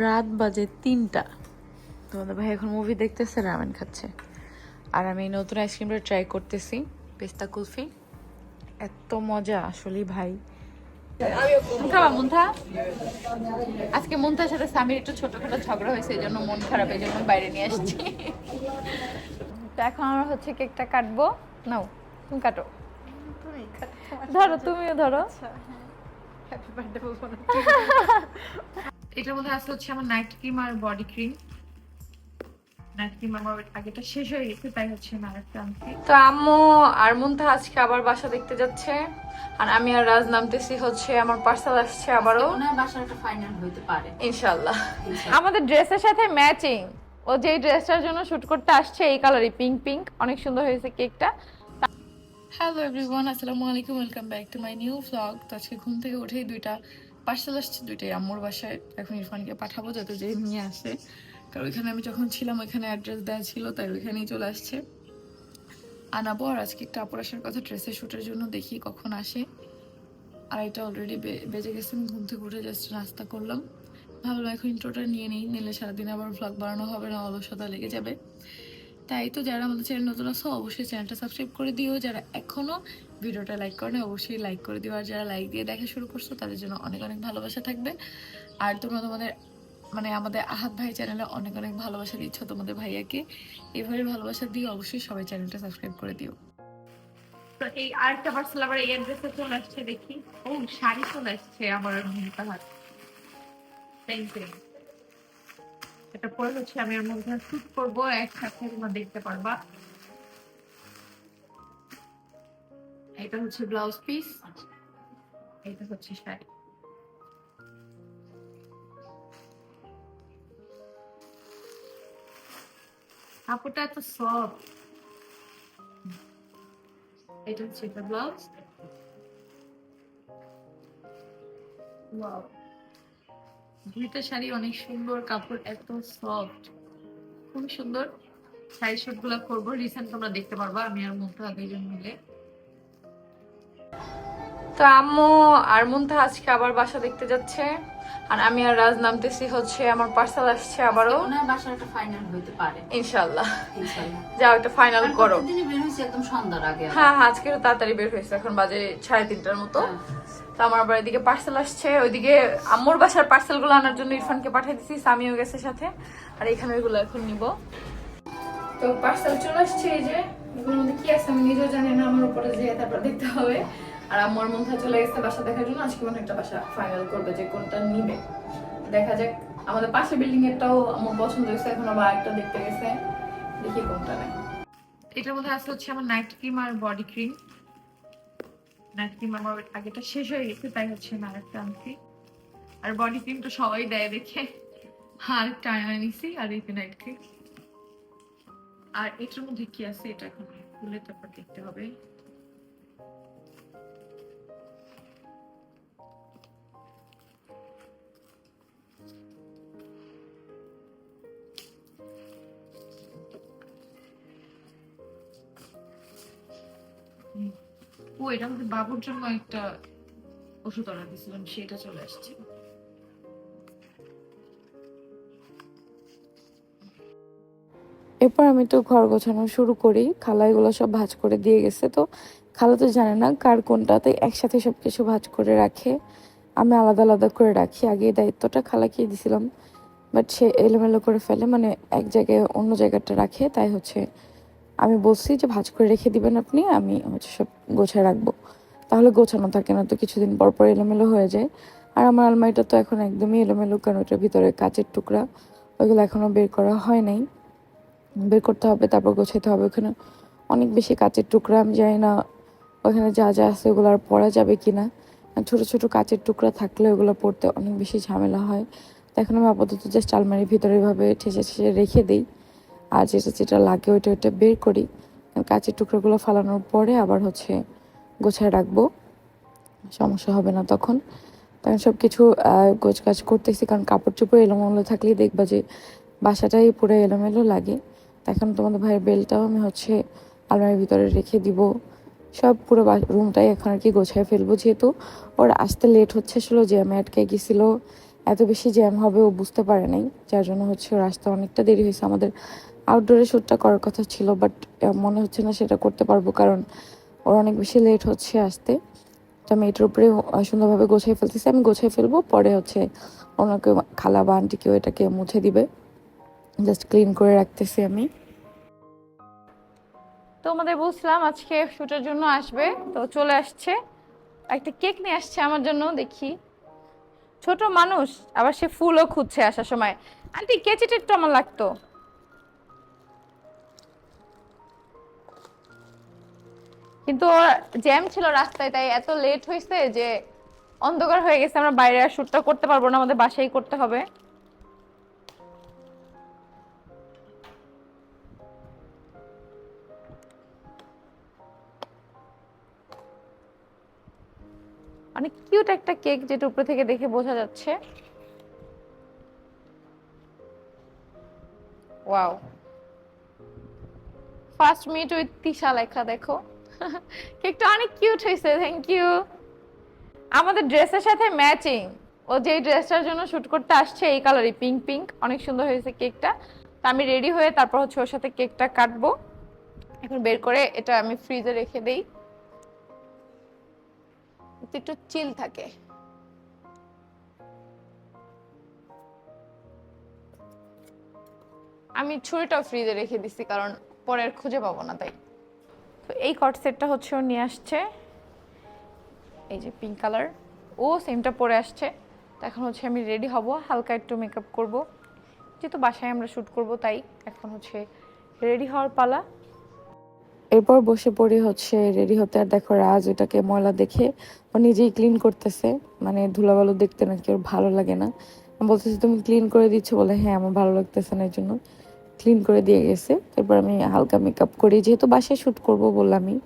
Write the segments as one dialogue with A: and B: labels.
A: রাত বাজে তিনটা। তোমাদের ভাই এখন মুভি দেখতেছে রামেন খাচ্ছে। আর আমি এই নতুন আইসক্রিমটা ট্রাই করতেছি পেস্তা কুলফি। এত মজা আসলেই ভাই। খাবা মুন্থা আজকে মুন্থার সাথে স্বামীর একটু ছোটখাটো ঝগড়া হয়েছে এই জন্য মন খারাপ এই জন্য বাইরে নিয়ে আসছি। তো এখন আমরা হচ্ছে কেকটা কাটবো। নাও তুমি কাটো। ধরো তুমিও ধরো। এটার মধ্যে আছে হচ্ছে আমার নাইট ক্রিম আর বডি ক্রিম হয়ে তো আম্মু আর মুন্থা আজকে আবার বাসা দেখতে যাচ্ছে। আর আমি আর রাজ নামতেছি হচ্ছে আমার পার্সেল আসছে আবারও।
B: ফাইনাল হইতে পারে।
A: ইনশাল্লাহ আমাদের ড্রেসের সাথে ম্যাচিং ও যে ড্রেসটার জন্য শুট করতে আসছে এই কালারই পিঙ্ক পিঙ্ক অনেক সুন্দর হয়েছে কেকটা হ্যালো এভরিওয়ান আসসালামু আলাইকুম welcome back to my new vlog তো আজকে ঘুম থেকে উঠেই দুইটা পার্সেল আসছে দুইটাই। আম্মুর বাসায় এখন ইরফানকে পাঠাবো যাতে যে নিয়ে আসে। কারণ ওইখানে আমি যখন ছিলাম, ওইখানে অ্যাড্রেস দেওয়া ছিল, তাই ওইখানেই চলে আসছে। আনাবো আর আজকে একটা আপুর আসার কথা ড্রেসের শ্যুটের জন্য দেখি কখন আসে। আর এটা অলরেডি বেজে গেছে, আমি ঘুম থেকে উঠে জাস্ট নাস্তা করলাম। ভাবলাম এখন ইন্ট্রোটা নিয়ে নিই, নিলে সারাদিন আবার ভ্লগ বানানো হবে, না অলসতা লেগে যাবে। তাই তো যারা আমাদের চ্যানেল নতুন আছো, অবশ্যই চ্যানেলটা সাবস্ক্রাইব করে দিও। যারা এখনও ভিডিওটা লাইক করে না অবশ্যই লাইক করে দিও। আর যারা লাইক দিয়ে দেখা শুরু করছ, তাদের জন্য অনেক অনেক ভালোবাসা থাকবে। আর তোমরা তোমাদের মানে আমাদের আহাত ভাই চ্যানেলে অনেক অনেক ভালোবাসা দিচ্ছ তোমাদের ভাইয়াকে। এভাবে ভালোবাসা দিয়ে অবশ্যই সবাই চ্যানেলটা সাবস্ক্রাইব করে দিও। এই আরেকটা পার্সেল আবার এই অ্যাড্রেসে চলে আসছে, দেখি। ও, শাড়ি চলে আসছে আমার হাত। সেম সেম এটা পরে হচ্ছে আমি এর মধ্যে শুট করব, একসাথে তোমরা দেখতে পারবা। এটা হচ্ছে ব্লাউজ পিস এটা হচ্ছে শাড়ি। কাপড়টা এত সফট এটা হচ্ছে এটা ব্লাউজ ওয়াও দুইটা শাড়ি অনেক সুন্দর কাপড় এত সফট খুব সুন্দর। শাড়ি শুটগুলো করব রিসেন্ট তোমরা দেখতে পারবা আমি আর মুন্থা দুইজন মিলে। তো আম্মু আর মুন্থা আজকে আবার বাসা দেখতে যাচ্ছে। আর আমি আর রাজ নামতেছি হচ্ছে আমার পার্সেল আসছে আবারও।
B: ওনার বাসাটা ফাইনাল হইতে পারে।
A: ইনশাল্লাহ
B: ইনশাআল্লাহ।
A: যাও একটা ফাইনাল করো।
B: দিনই বের হয়েছে একদম সন্ধ্যার আগে
A: হ্যাঁ হ্যাঁ আজকে তাড়াতাড়ি বের হয়েছে এখন বাজে সাড়ে তিনটার মতো।
B: হ্যাঁ।
A: তো আমার আবার এদিকে পার্সেল আসছে। ওইদিকে আম্মুর বাসার পার্সেলগুলো আনার জন্য ইরফানকে পাঠিয়ে দিছি সামিও গেছে সাথে। আর এখানে ওইগুলো এখন নিব। তো পার্সেল চলে আসছে এই যে এগুলোর মধ্যে কি আছে আমি নিজেও জানি না আমার উপরে যেয়ে তারপর দেখতে হবে। আর আম্মুর মধ্যে চলে গেছে বাসা দেখার জন্য আজকে মনে হয় একটা বাসা ফাইনাল করবে যে কোনটা নিবে। দেখা যাক আমাদের পাশে বিল্ডিং এরটাও আমার পছন্দ হয়েছে এখন আবার একটা দেখতে গেছে। দেখি কোনটা নেয়। এটার মধ্যে আছে হচ্ছে আমার নাইট ক্রিম আর বডি ক্রিম নাইট ক্রিম আমার আগেটা শেষ হয়ে গেছে, তাই হচ্ছে না আরেকটা আনছি। আর বডি ক্রিম তো সবাই দেয় দেখে। আরেকটা আয়না নিছি আর এই নাইট ক্রিম আর এটার মধ্যে কি আছে এটা এখন খুলে তারপর দেখতে হবে। ও, এটা আমাদের বাবুর জন্য একটা ওষুধ অর্ডার দিয়েছিলাম সেটা চলে আসছে।
C: এরপর আমি তো ঘর গোছানো শুরু করি খালা এগুলো সব ভাজ করে দিয়ে গেছে, তো খালা তো জানে না কার কোনটা, তাই একসাথে সব কিছু ভাজ করে রাখে। আমি আলাদা আলাদা করে রাখি, আগে দায়িত্বটা খালাকে দিয়েছিলাম বাট সে এলোমেলো করে ফেলে মানে এক জায়গায় অন্য জায়গাটা রাখে, তাই হচ্ছে আমি বলছি যে ভাজ করে রেখে দিবেন আপনি, আমি হচ্ছে সব গোছায় রাখব। তাহলে গোছানো থাকে না তো, কিছুদিন পর পর এলোমেলো হয়ে যায়। আর আমার আলমারিটা তো এখন একদমই এলোমেলো, কারণ ওটার ভিতরে কাচের টুকরা, ওইগুলো এখনও বের করা হয় নাই। বের করতে হবে, তারপর গোছাতে হবে। ওখানে অনেক বেশি কাচের টুকরা, আমি জানি না ওখানে যা যা আছে ওগুলো আর পরা যাবে কি না ছোটো ছোটো কাচের টুকরা থাকলে ওগুলো পড়তে অনেক বেশি ঝামেলা হয়। তো এখন আমি আপাতত জাস্ট আলমারির ভিতরে এভাবে ঠেসে ঠেসে রেখে দিই। আর যেটা যেটা লাগে ওইটা ওইটা বের করি। কাঁচের টুকরোগুলো ফালানোর পরে আবার হচ্ছে গোছায় রাখব। সমস্যা হবে না তখন। তখন সব কিছু গোছ কাজ করতেছি, কারণ কাপড় চোপড় এলোমেলো থাকলেই দেখবা যে বাসাটাই পুরো এলোমেলো লাগে। এখন তোমাদের ভাইয়ের বেলটাও আমি হচ্ছে আলমারির ভিতরে রেখে দিব। সব পুরো রুমটাই এখন আর কি গোছায় ফেলব যেহেতু। ওর আসতে লেট হচ্ছে, আসলে আমি আটকে গেছিল। এত বেশি জ্যাম হবে ও বুঝতে পারে নাই। যার জন্য হচ্ছে ওর আসতে অনেকটা দেরি হয়েছে। আমাদের আউটডোরে শ্যুটটা করার কথা ছিল বাট মনে হচ্ছে না সেটা করতে পারব, কারণ ওর অনেক বেশি লেট হচ্ছে আসতে। তো আমি এটার উপরে সুন্দরভাবে গোছাই ফেলতেছি। আমি গোছাই ফেলব, পরে হচ্ছে ওনাকে খালা বা আন্টি কেউ এটাকে মুছে দিবে। জাস্ট ক্লিন করে রাখতেছি আমি।
A: তো আমাদের বলছিলাম আজকে শ্যুটের জন্য আসবে, তো চলে আসছে। একটা কেক নিয়ে আসছে আমার জন্য, দেখি। ছোট মানুষ, আবার সে ফুলও খুঁজছে আসার সময়। আন্টি কেচিটা একটু আমার লাগতো। কিন্তু জ্যাম ছিল রাস্তায়, তাই এত লেট হয়েছে যে অন্ধকার হয়ে গেছে, আমরা বাইরে আর শ্যুটটা করতে পারব না, আমাদের বাসায় করতে হবে। অনেক কিউট একটা কেক যেটা উপরে থেকে দেখে বোঝা যাচ্ছে। Wow first meet with Tisha লেখা দেখো। কেকটা অনেক কিউট হয়েছে থ্যাংক ইউ আমাদের ড্রেসের সাথে ম্যাচিং ও যেই ড্রেসটার জন্য শুট করতে আসছে, এই কালারই পিঙ্ক পিঙ্ক অনেক সুন্দর হয়েছে কেকটা। তো আমি রেডি হয়ে তারপর হচ্ছে ওর সাথে কেকটা কাটবো। এখন বের করে এটা আমি ফ্রিজে রেখে দেই। একটু চিল থাকে। আমি ছুরিটাও ফ্রিজে রেখে দিছি, কারণ পরে খুঁজে পাবো না, তাই। তো এই কট সেটটা হচ্ছে ও নিয়ে আসছে। এই যে পিঙ্ক কালার ও সেমটা পরে আসছে। তো এখন হচ্ছে আমি রেডি হব, হালকা একটু মেকআপ করব। যেহেতু বাসায় আমরা শ্যুট করব, তাই এখন হচ্ছে রেডি হওয়ার পালা।
C: এরপর বসে পড়ি হচ্ছে রেডি হতে। আর দেখো রাজ ওটাকে ময়লা দেখে ও নিজেই ক্লিন করতেছে। মানে ধুলাবালু দেখতে নাকি ওর ভালো লাগে না। বলতেছি, তুমি ক্লিন করে দিচ্ছ? বলে হ্যাঁ আমার ভালো লাগতেছে না এর জন্য। ক্লিন করে দিয়ে গেছে। তারপর আমি হালকা মেকআপ করি। যেহেতু বাসায় শ্যুট করব বললামই,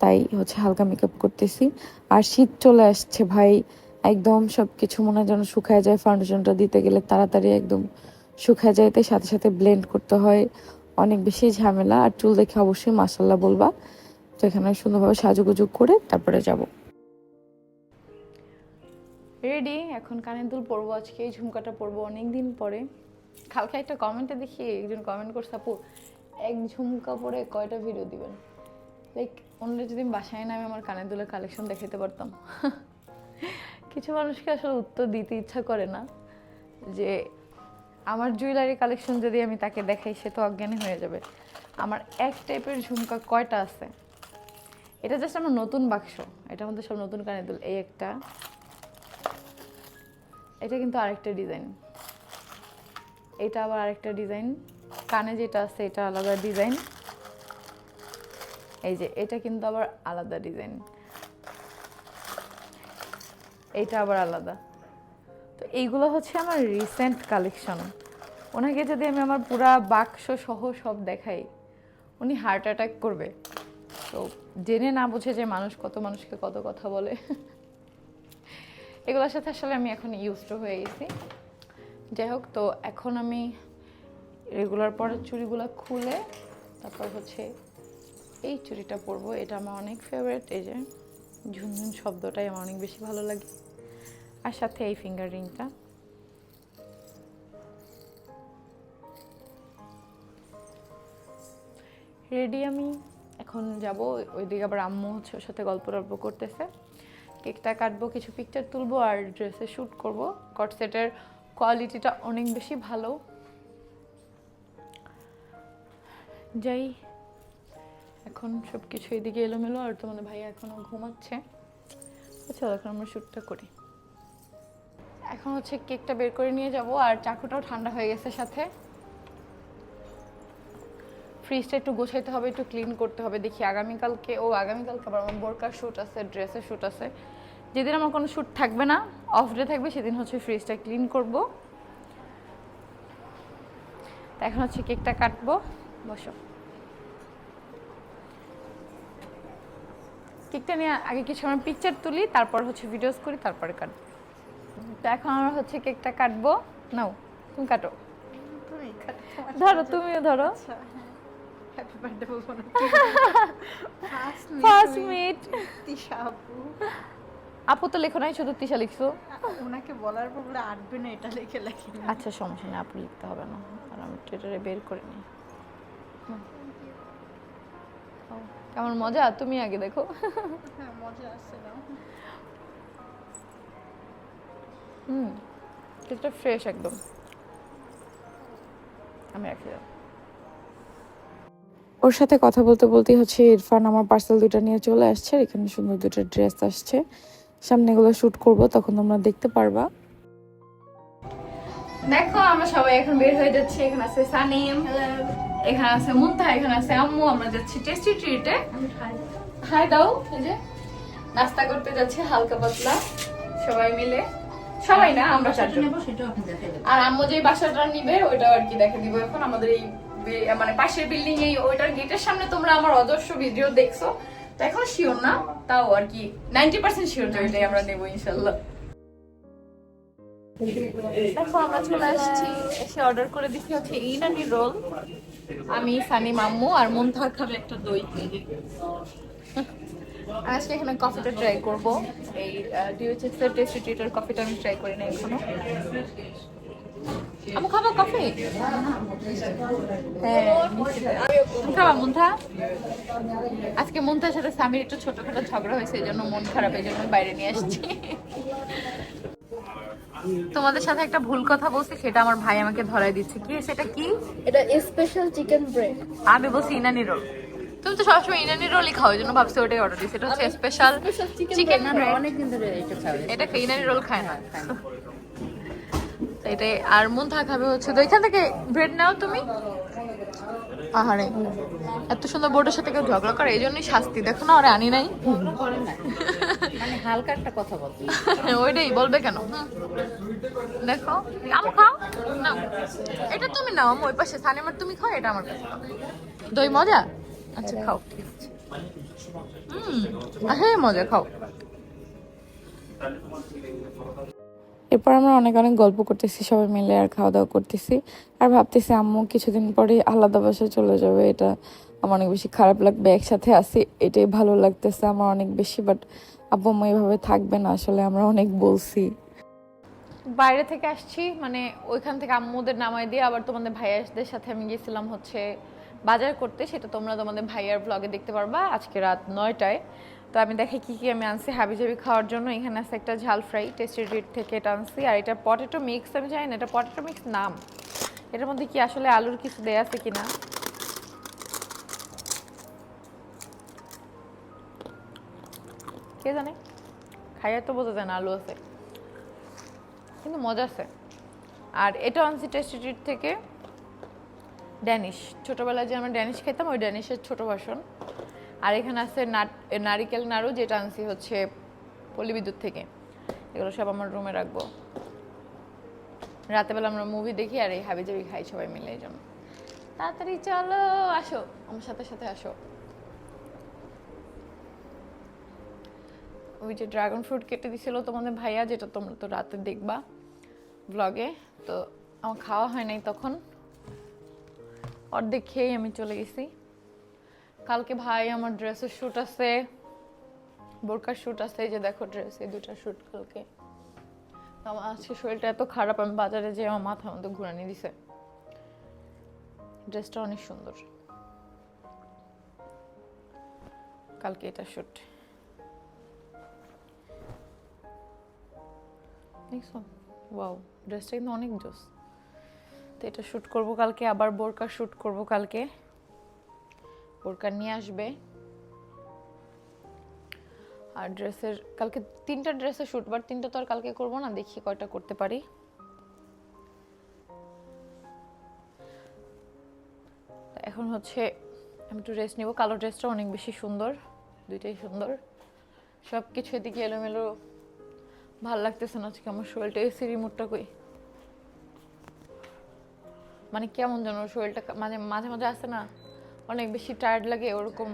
C: তাই হচ্ছে হালকা মেকআপ করতেছি। আর শীত চলে আসছে ভাই, একদম সব কিছু মনে হয় যেন শুকায় যায়। ফাউন্ডেশনটা দিতে গেলে তাড়াতাড়ি একদম শুকায় যায়। তাই সাথে সাথে ব্লেন্ড করতে হয়। অনেক বেশি ঝামেলা। আর চুল দেখে অবশ্যই মাসাল্লাহ বলবা। তো এখানে সুন্দরভাবে সাজুগুজু করে তারপরে যাব।
A: রেডি এখন কানের দুল পরবো আজকে। এই ঝুমকাটা পরবো অনেক দিন পরে। কালকে একটা কমেন্টে দেখি একজন কমেন্ট করছে, আপু, এক ঝুমকা পরে কয়টা ভিডিও দিবেন? লাইক অন্য যদি বাসায় না আমি আমার কানের দুলের কালেকশন দেখাতে পারতাম। কিছু মানুষকে আসলে উত্তর দিতে ইচ্ছা করে না যে, আমার জুয়েলারি কালেকশন যদি আমি তাকে দেখাই, সে তো অজ্ঞানী হয়ে যাবে। আমার এক টাইপের ঝুমকা কয়টা আছে? এটা জাস্ট আমার নতুন বাক্স। এটার মধ্যে সব নতুন কানের দুল। এই একটা। এটা কিন্তু আরেকটা ডিজাইন এটা আবার আরেকটা ডিজাইন। কানে যেটা আছে এটা আলাদা ডিজাইন। এই যে, এটা কিন্তু আবার আলাদা ডিজাইন। এটা আবার আলাদা। তো এইগুলো হচ্ছে আমার রিসেন্ট কালেকশন ওনাকে যদি আমি আমার পুরা বাক্স সহ সব দেখাই, উনি হার্ট অ্যাটাক করবে। তো জেনে না বুঝে যে মানুষ কত মানুষকে কত কথা বলে। এগুলোর সাথে আসলে আমি এখন ইউজ টু হয়ে গেছি। যাই হোক, তো এখন আমি রেগুলার পরের চুড়িগুলো খুলে তারপর হচ্ছে এই চুড়িটা পরবো। এটা আমার অনেক ফেভারিট এই যে ঝুনঝুন শব্দটাই আমার অনেক বেশি ভালো লাগে। আর সাথে এই ফিঙ্গার রিংটা রেডি আমি এখন যাব। ওইদিকে আবার আম্মু হচ্ছে ওর সাথে গল্প টল্প করতেছে। কেকটা কাটবো, কিছু পিকচার তুলবো আর ড্রেসে শ্যুট করব। কট সেটের কোয়ালিটিটা অনেক বেশি ভালো। যাই, এখন সব কিছু এদিকে এলোমেলো, আর তোমাদের ভাই এখনও ঘুমাচ্ছে। আচ্ছা এখন আমরা শ্যুটটা করি। এখন হচ্ছে কেকটা বের করে নিয়ে যাব, আর চাকুটাও ঠান্ডা হয়ে গেছে সাথে। ফ্রিজটা একটু গোছাইতে হবে, একটু ক্লিন করতে হবে। দেখি আগামীকালকে, ও আগামীকালকে আবার আমার বোরকার শ্যুট আছে, ড্রেসের শ্যুট আছে। যেদিন আমার কোনো শ্যুট থাকবে না অফ ডে থাকবে সেদিন হচ্ছে ফ্রিজটা ক্লিন করব। এখন হচ্ছে কেকটা কাটবো বসো। কেকটা নিয়ে আগে কিছু আমরা পিকচার তুলি তারপর হচ্ছে ভিডিওস করি তারপরে কাটবো। তো এখন আমরা হচ্ছে কেকটা কাটবো। নাও তুমি কাটো। ধরো তুমিও ধরো। ফার্স্ট মিট
D: তিশা আপু।
A: আপু তো লেখো নাই শুধু তিশা লিখছো?
D: ওনাকে বলার পর বলে আটবে না এটা লিখে লেখি
A: আচ্ছা সমস্যা নেই আপু লিখতে হবে না। আর আমি টুইটারে বের করে নিই। কেমন মজা? তুমি আগে দেখো।
D: হ্যাঁ মজা আসছে না।
A: হুম কিছুটা ফ্রেশ একদম। আমি রাখি দাও।
C: ওর সাথে কথা বলতে বলতে হচ্ছে ইরফান আমার পার্সেল দুটো নিয়ে চলে আসছে আর এখানে সুন্দর দুটো ড্রেস আসছে। সামনে এগুলো শ্যুট করব তখন তোমরা দেখতে পারবা।
A: দেখো আমরা সবাই এখন বের হয়ে যাচ্ছি। এখানে আছে সানিম এখানে আছে মুন্তা এখানে আছে আম্মু। আমরা যাচ্ছি টেস্টি ট্রিটে হাই দাও এই যে নাস্তা করতে যাচ্ছি হালকা পাতলা। সবাই মিলে। সবাই না আমরা চারজন।
B: নেব সেটাও আপনি দেখে দেবেন
A: আর আম্মু যে বাসাটা নিবে ওইটা আর কি দেখে দিব এখন। আমাদের এই মানে পাশের বিল্ডিং এই ওইটার গেটের সামনে তোমরা আমার অজস্র ভিডিও দেখছ। তো এখন শিওর না? তাও আর কি নাইনটি পার্সেন্ট শিওর যে ওইটাই আমরা নেব ইনশাল্লাহ। দেখো আমরা চলে আসছি। এসে অর্ডার করে দিচ্ছি হচ্ছে ইনানি রোল। আমি সানি মাম্মু আর মন্থার খাবে একটা দই। আর আজকে এখানে কফিটা ট্রাই করব। এই এর টেস্টি ট্রিটার কফিটা আমি ট্রাই করি না এখনও? আমি খাব কফি হ্যাঁ খাবা মুন্থা আজকে মুন্থার সাথে স্বামীর একটু ছোটখাটো ঝগড়া হয়েছে এই জন্য মন খারাপ এই জন্য বাইরে নিয়ে আসছি। তোমাদের সাথে একটা ভুল কথা বলছি সেটা আমার ভাই আমাকে ধরাই দিচ্ছে। কি সেটা কি?
D: এটা স্পেশাল চিকেন ব্রেড
A: আমি বলছি ইনানি রোল। তুমি তো সবসময় ইনানি রোলই খাও জন্য ভাবছি ওটাই অর্ডার দিচ্ছি। এটা হচ্ছে স্পেশাল চিকেন
B: না অনেকদিন ধরে এটা খাবে
A: এটা ইনানি রোল খায় না। এটাই। আর মুন্থা খাবে হচ্ছে তো এখান থেকে ব্রেড নাও তুমি। আহারে এত সুন্দর বোর্ডের সাথে কেউ ঝগড়া করে এই জন্যই শাস্তি। দেখো না ওরে আনি নাই।
B: না মানে হালকা একটা কথা বলতে
A: ওইটাই বলবে কেন? দেখো আমু খাও নাও। এটা তুমি নাও আমি ওই পাশে। সানিমার তুমি খাও এটা আমার কাছে দই মজা? আচ্ছা খাও। ঠিক আছে হুম হ্যাঁ মজা খাও।
C: এরপর আমরা অনেক অনেক গল্প করতেছি, সবাই মিলে আর খাওয়া দাওয়া করতেছি। আর ভাবতেছি, আম্মু কিছুদিন পরে আলাদা বাসায় চলে যাবে, এটা আমার অনেক বেশি খারাপ লাগবে, একসাথে আসি এটাই ভালো লাগতেছে আমার অনেক বেশি বাট আব্বু, আম্মু এভাবে থাকবে না, আসলে আমরা অনেক বলছি।
A: বাইরে থেকে আসছি মানে ওইখান থেকে আম্মুদের নামাই দিয়ে আবার তোমাদের ভাইয়াদের সাথে আমি গেছিলাম হচ্ছে বাজার করতে, সেটা তোমরা তোমাদের ভাইয়ার ব্লগে দেখতে পারবা, আজকে রাত নয়টায়। তো আমি দেখি কি কি আমি আনছি। হাবি জাবি খাওয়ার জন্য এখানে আছে একটা ঝাল ফ্রাই টেস্টি রিট থেকে এটা আনছি। আর এটা পটেটো মিক্স আমি জানি না, এটা পটেটো মিক্স নাম। এটার মধ্যে কি আসলে আলুর কিছু দেয়া আছে কিনা? কে জানে? খাইয়া তো বোঝা যায় না, আলু আছে। কিন্তু মজা আছে। আর এটা আনছি টেস্টি ট্রিট থেকে ড্যানিশ ছোটবেলায় যে আমরা ড্যানিশ খেতাম ওই ড্যানিশের ছোট ভার্সন আর এখানে আছে নারিকেল নাড়ু, যেটা আনছি হচ্ছে পল্লী বিদ্যুৎ থেকে। এগুলো সব আমার রুমে রাখব। রাতেবেলা আমরা মুভি দেখি আর এই হাবি জাবি খাই সবাই মিলে এই জন্য। তাড়াতাড়ি চলো, আসো। আমার সাথে সাথে আসো। ওই যে ড্রাগন ফ্রুট কেটে দিছিল তোমাদের ভাইয়া, যেটা তোমরা তো রাতে দেখবা ব্লগে তো আমার খাওয়া হয় নাই তখন। অর্ধেক খেয়েই আমি চলে গেছি। কালকে ভাই আমার ড্রেসের শ্যুট আছে, বোরকার শ্যুট আছে যে দেখো ড্রেস এই দুটা শ্যুট কালকে। আমার আজকে শরীরটা এত খারাপ, আমি বাজারে যে আমার মাথার মধ্যে ঘুরানি দিছে। ড্রেসটা অনেক সুন্দর। কালকে এটা শ্যুট ওয়াও ড্রেসটা কিন্তু অনেক জোস। তো এটা শ্যুট করব কালকে, আবার বোরকা শ্যুট করব কালকে। বোরকা নিয়ে আসবে। আর ড্রেসের, কালকে তিনটা ড্রেসের শ্যুট বার তিনটা তো আর কালকে করব না, দেখি কয়টা করতে পারি। এখন হচ্ছে আমি একটু রেস্ট নিব, কালো ড্রেসটা অনেক বেশি সুন্দর, দুইটাই সুন্দর। সব কিছু এদিকে এলোমেলো, ভালো লাগতেছে না আজকে আমার শরীরটা এসি রিমোটটা কই? মানে কেমন যেন শরীরটা মানে মাঝে মাঝে আসে না অনেক বেশি টায়ার্ড লাগে, ওরকম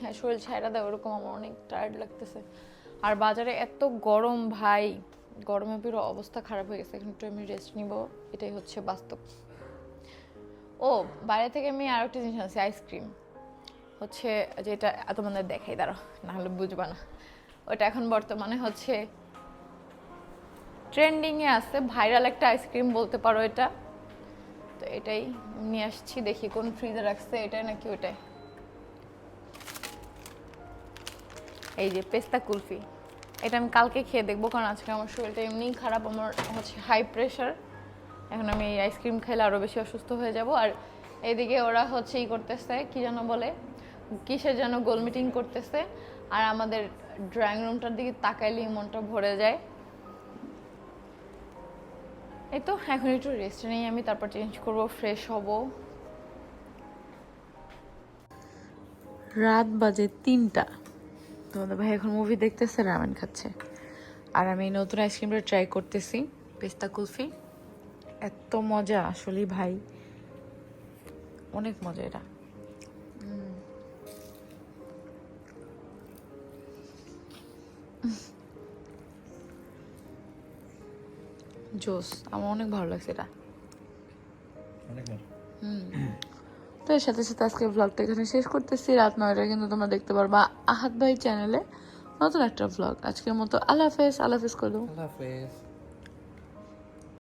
A: হ্যাঁ শরীর ছায়রা দেয়, ওরকম আমার অনেক টায়ার্ড লাগতেছে। আর বাজারে এত গরম ভাই, গরমে পুরো অবস্থা খারাপ হয়ে গেছে একটু আমি রেস্ট নিব, এটাই হচ্ছে বাস্তব। ও, বাইরে থেকে আমি আর একটা জিনিস আনছি আইসক্রিম হচ্ছে যেটা তোমাদের দেখাই দাঁড়ো না হলে বুঝবা না। ওটা এখন বর্তমানে হচ্ছে ট্রেন্ডিংয়ে আছে ভাইরাল একটা আইসক্রিম বলতে পারো এটা। তো এটাই নিয়ে আসছি, দেখি কোন ফ্রিজে রাখছে, এটাই নাকি ওটাই এই যে পেস্তা কুলফি, এটা আমি কালকে খেয়ে দেখব, কারণ আজকে আমার শরীরটা এমনিই খারাপ, আমার হচ্ছে হাই প্রেশার এখন আমি এই আইসক্রিম খাইলে আরও বেশি অসুস্থ হয়ে যাব। আর এদিকে ওরা হচ্ছে ই করতেছে, কি যেন বলে, কিসের যেন গোল মিটিং করতেছে। আর আমাদের ড্রয়িং রুমটার দিকে তাকাইলেই মনটা ভরে যায়। এই তো, এখন একটু রেস্ট নেই, আমি তারপর চেঞ্জ করব ফ্রেশ হব। রাত বাজে তিনটা। তোমাদের ভাই এখন মুভি দেখতেছে রামেন খাচ্ছে। আর আমি নতুন আইসক্রিমটা ট্রাই করতেছি, পেস্তা কুলফি। এত মজা আসলে ভাই। অনেক মজা এটা। জোস আমার অনেক ভালো লাগছে এটা।
E: হুম।
A: তো এর সাথে সাথে আজকে ব্লগটা এখানে শেষ করতেছি। রাত নয়টা কিন্তু তোমরা দেখতে পারবা আহাত ভাই চ্যানেলে নতুন একটা ব্লগ আজকের মতো আল্লাহ হাফেজ আল্লাহ হাফেজ করো
E: আল্লাহ হাফেজ।